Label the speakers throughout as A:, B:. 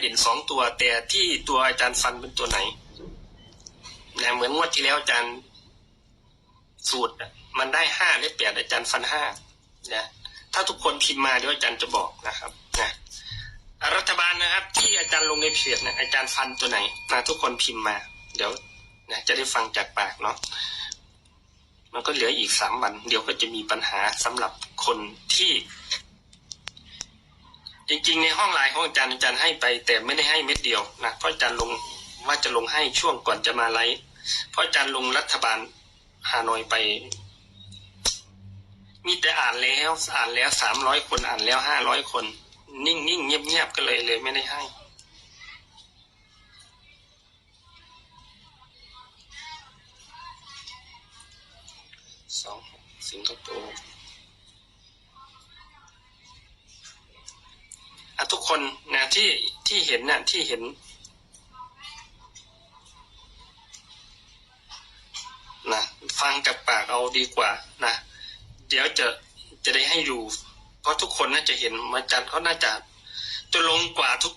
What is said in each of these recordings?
A: เด่นสองตัว แต่ที่ตัวอาจารย์ฟันเป็นตัวไหนนะเหมือนงวดที่แล้วอาจารย์สูตรมันได้ห้าได้แปดอาจารย์ฟันห้านะถ้าทุกคนพิมพ์มาเดี๋ยวอาจารย์จะบอกนะครับนะรัฐบาลนะครับ ที่อาจารย์ลงในเพจนี่ยอาจารย์ฟันตัวไหนนะทุกคนพิมพ์มา เดี๋ยวนะจะได้ฟังจากปากเนาะมันก็เหลืออีกสามวัน เดี๋ยวก็จะมีปัญหาสำหรับคนที่ จริงๆ ในห้องไลน์ของอาจารย์อาจารย์ให้ไป แต่ไม่ได้ให้เม็ดเดียวนะเพราะอาจารย์ลงว่าจะลงให้ช่วงก่อนจะมาไลฟ์เพราะอาจารย์ลงรัฐบาลฮานอยไป มีแต่อ่านแล้วอ่านแล้วสามร้อยคนอ่านแล้วห้าร้อยคน นิ่งๆเงียบๆก็เลยเลยไม่ได้ให้สองสิงคโปร์ ที่ที่เห็นน่ะที่เห็น นะฟังจากปากเอาดีกว่านะเดี๋ยวจะจะได้ให้ดูเพราะทุกคนน่าจะเห็นมาจันเขาน่าจะจะลงกว่าทุก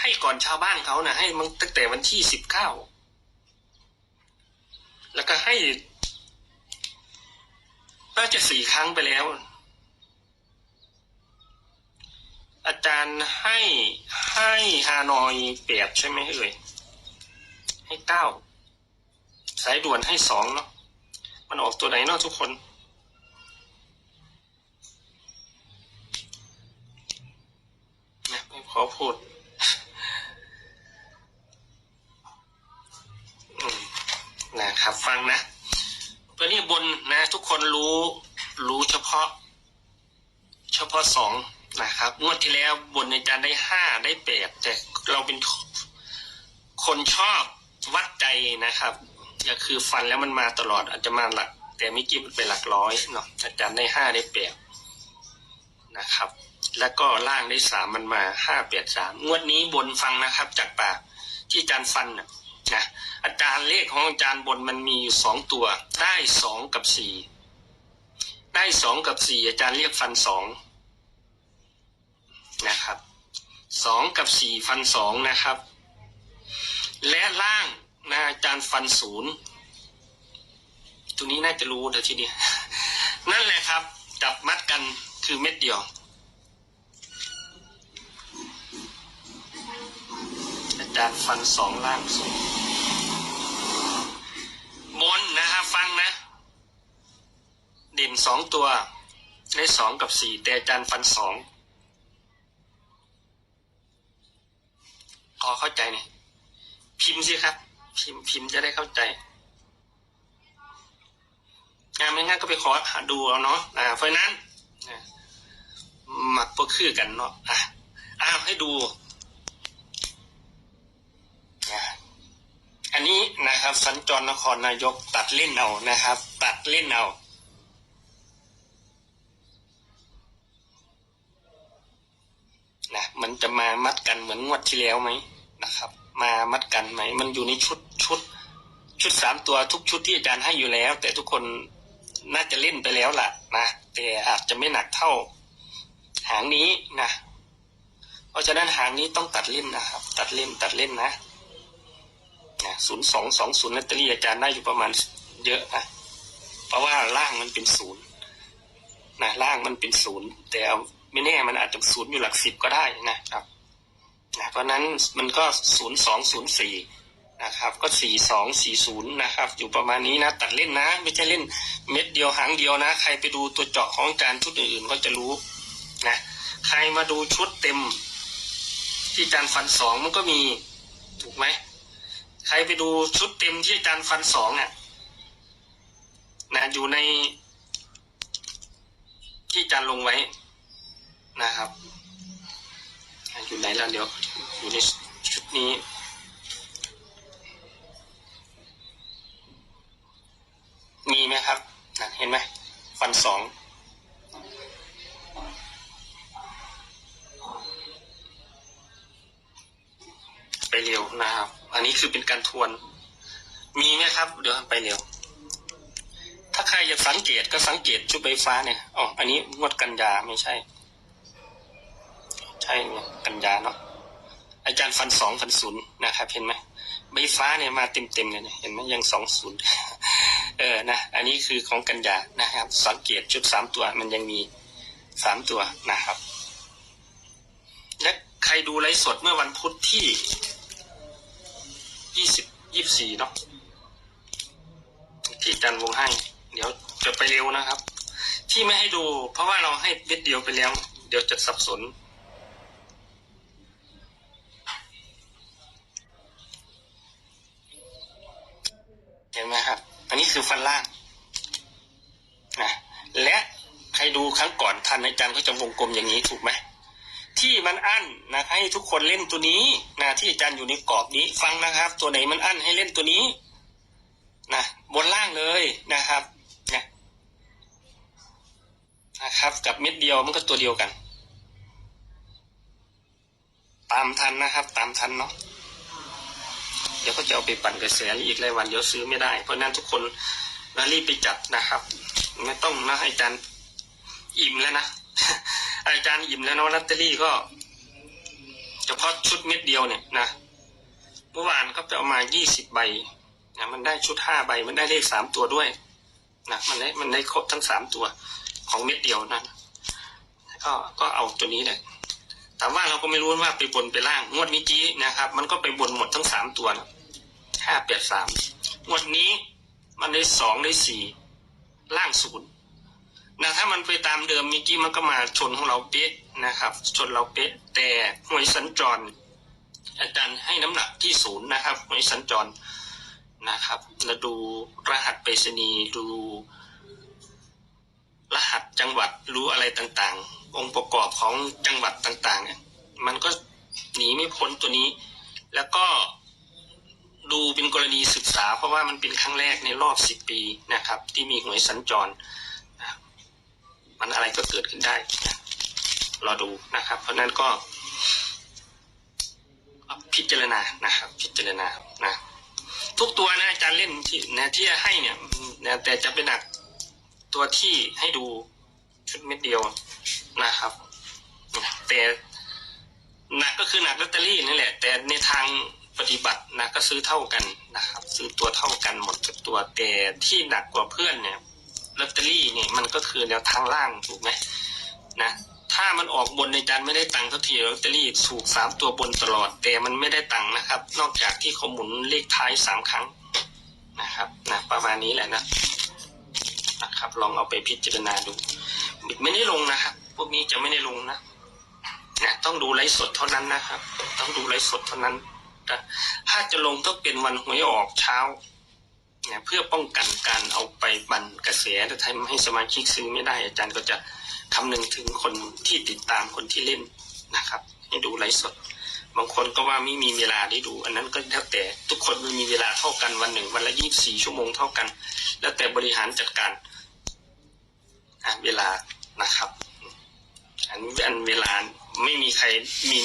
A: ให้ก่อนชาวบ้านเขานะให้มันตั้งแต่วันที่สิบเก้าแล้วก็ให้น่าจะสี่ครั้งไปแล้ว อาจารย์ให้ให้ฮานอยแปดใช่ไหมเอ่ยให้เก้าสายด่วนให้สองเนาะมันออกตัวไหนเนาะทุกคนนะไม่ขอพูดนะครับฟังนะตัวนี้บนนะ ทุกคนรู้รู้เฉพาะ เฉพาะสอง นะครับงวดที่แล้วบนอาจารย์ได้ห้าได้แปดแต่เราเป็นคนชอบวัดใจนะครับก็คือฟันแล้วมันมาตลอดอาจจะมาหลัก แต่เมื่อกี้มันเป็นหลักร้อยเนาะอาจารย์ได้ห้าได้แปดนะครับ แล้วก็ล่างได้สามมันมาห้าแปดสามงวดนี้บนฟังนะครับ จากปากที่อาจารย์ฟันนะอาจารย์เลขของอาจารย์บนมันมีอยู่สองตัว ได้สองกับสี่ได้สองกับสี่อาจารย์เรียกฟันสอง นะครับสองกับสี่ฟันสองนะครับ และล่างนะอาจารย์ฟันศูนย์ตรงนี้น่าจะรู้เดี๋ยวทีนี้นั่นแหละครับ จับมัดกันคือเม็ดเดียว อาจารย์ฟันสองล่างศูนย์บนนะครับฟังนะ เด่นสองตัวได้สองกับสี่แต่อาจารย์ฟันสอง พอเข้าใจเนี่ยพิมพ์สิครับ พิมพ์พิมพ์จะได้เข้าใจอ่าไม่งั้นก็ไปขอหาดูเอาเนาะอ่าเพราะนั้นอ่าหมักพวกคือกันเนาะอะอ้าวให้ดูอันนี้นะครับ สัญจรนครนายกตัดเล่นเอานะครับ ตัดเล่นเอานะมันจะมามัดกันเหมือนงวดที่แล้วไหม นะครับ มามัดกันไหม มันอยู่ในชุดชุด ชุดสามตัวทุกชุดที่อาจารย์ให้อยู่แล้ว แต่ทุกคนน่าจะเล่นไปแล้วล่ะนะแต่อาจจะไม่หนักเท่า หางนี้นะเพราะฉะนั้นหางนี้ต้องตัดเล่นนะครับ ตัดเล่นตัดเล่นนะนะศูนย์สองสองศูนย์ลอตเตอรี่อาจารย์ได้อยู่ประมาณเยอะนะเพราะว่าล่างมันเป็นศูนย์นะล่างมันเป็นศูนย์แต่ไม่แน่มันอาจจะศูนย์อยู่หลักสิบก็ได้นะครับ นะเพราะนั้นมันก็ศูนย์สองศูนย์สี่นะครับ ก็สี่สองสี่ศูนย์นะครับ อยู่ประมาณนี้นะ ตัดเล่นนะ ไม่ใช่เล่นเม็ดเดียวหางเดียวนะ ใครไปดูตัวเจาะของอาจารชุดอื่นๆ ก็จะรู้นะ ใครมาดูชุดเต็ม ที่จารย์ฟันสองมันก็มีถูกไหม ใครไปดูชุดเต็มที่จารย์ฟันสองเนี่ยนะอยู่ในที่จารย์ลงไว้นะครับ อยู่ไหนล้วเดี๋ยวอยู่ในชุดนี้มีไหมครับนะเห็นไหมฟันสองไปเร็วนะครับ อันนี้คือเป็นการทวน มีไหมครับ เดี๋ยวไปเร็ว ถ้าใครอยากสังเกตก็สังเกตชุดใบฟ้าเนี่ยอ๋ออันนี้งวดกันยาไม่ใช่ ใช่เนี่ยกันยาเนาะอาจารย์ฟันสองฟันศูนย์นะครับเห็นไหมใบฟ้าเนี่ยมาเต็มเต็มเลยเห็นไหมยังสองศูนย์เออนะอันนี้คือของกันยานะครับ สังเกตชุดสามตัวมันยังมีสามตัวนะครับ และใครดูไลฟ์สดเมื่อวันพุธที่ยี่สิบยี่สี่เนาะที่อาจันวงให้ เดี๋ยวจะไปเร็วนะครับ ที่ไม่ให้ดู เพราะว่าเราให้เม็ดเดียวไปแล้ว เดี๋ยวจะสับสน เห็นไหมครับ อันนี้คือฟันล่างนะและใครดูครั้งก่อนทันอาจารย์ก็จะวงกลมอย่างนี้ถูกไหมที่มันอั้นนะให้ทุกคนเล่นตัวนี้นะที่อาจารย์อยู่ในกรอบนี้ฟังนะครับ ตัวไหนมันอั้นให้เล่นตัวนี้นะบนล่างเลยนะครับเนี่ยนะครับ กับเม็ดเดียวมันก็ตัวเดียวกัน ตามทันนะครับ ตามทันเนาะ เดี๋ยวก็จะเอาไปปั่นกระแสอีกรายวันเดี๋ยวซื้อไม่ได้ เพราะนั้นทุกคนรีบไปจัดนะครับ ไม่ต้องนะอาจารย์อิ่มแล้วนะอาจารย์อิ่มแล้วเนาะลอตเตอรี่ก็เฉพาะชุดเม็ดเดียวเนี่ยนะเมื่อวานก็ไปเอามายี่สิบใบนะมันได้ชุดห้าใบมันได้เลขสามตัวด้วยนะมันได้มันได้ครบทั้งสามตัวของเม็ดเดียวนั่นก็ก็เอาตัวนี้แหละ แต่ว่าเราก็ไม่รู้ว่าไปบนไปล่าง งวดนี้จีนะครับ มันก็ไปบนหมดทั้งสามตัวห้าแปดสามงวดนี้มันได้สองได้สี่ล่างศูนย์นะถ้ามันไปตามเดิมเมื่อกี้มันก็มาชนของเราเป๊ะนะครับ ชนเราเป๊ะ แต่หวยสัญจร อาจารย์ให้น้ำหนักที่ศูนย์นะครับหวยสัญจรนะครับแล้วดูรหัสไปรษณีย์ดู รหัสจังหวัดรู้อะไรต่างๆ องค์ประกอบของจังหวัดต่างๆเนี่ยมันก็หนีไม่พ้นตัวนี้ แล้วก็ดูเป็นกรณีศึกษา เพราะว่ามันเป็นครั้งแรกในรอบสิบปีนะครับ ที่มีหวยสัญจรนมันอะไรก็เกิดขึ้นได้รอดูนะครับ เพราะฉะนั้นก็พิจารณานะครับ พิจารณานะทุกตัวนะอาจารย์เล่นที่นะที่ให้เนี่ยนะแต่จะเป็นหนักตัวที่ให้ดูชุดเม็ดเดียว นะครับแต่หนักก็คือหนักลอตเตอรี่นี่แหละ แต่ในทางปฏิบัตินะก็ซื้อเท่ากันนะครับ ซื้อตัวเท่ากันหมดทุกตัวแต่ที่หนักกว่าเพื่อนเนี่ยลอตเตอรี่เนี่ยมันก็คือแนวทางล่างถูกไหมนะถ้ามันออกบนในจานไม่ได้ตังค์ทักทีลอตเตอรี่ถูกสามตัวบนตลอด แต่มันไม่ได้ตังค์นะครับ นอกจากที่เขาหมุนเลขท้ายสามครั้งนะครับนะประมาณนี้แหละนะนะครับ ลองเอาไปพิจารณาดูบิดไม่ได้ลงนะครับ พวกนี้จะไม่ได้ลงนะนะต้องดูไลฟ์สดเท่านั้นนะครับ ต้องดูไลฟ์สดเท่านั้นนะถ้าจะลงต้องเป็นวันหวยออกเช้าเนี่ยเพื่อป้องกันการเอาไปบันกระแสแต่ทำให้สมาชิกซื้อไม่ได้ อาจารย์ก็จะคำนึงถึงคนที่ติดตามคนที่เล่นนะครับ ให้ดูไลฟ์สด บางคนก็ว่าไม่มีเวลาได้ดู อันนั้นก็แล้วแต่ทุกคนไม่มีเวลาเท่ากันวันหนึ่งวันละยี่บสี่ชั่วโมงเท่ากัน แล้วแต่บริหารจัดการเวลานะครับ อันเวลาไม่มีใครมี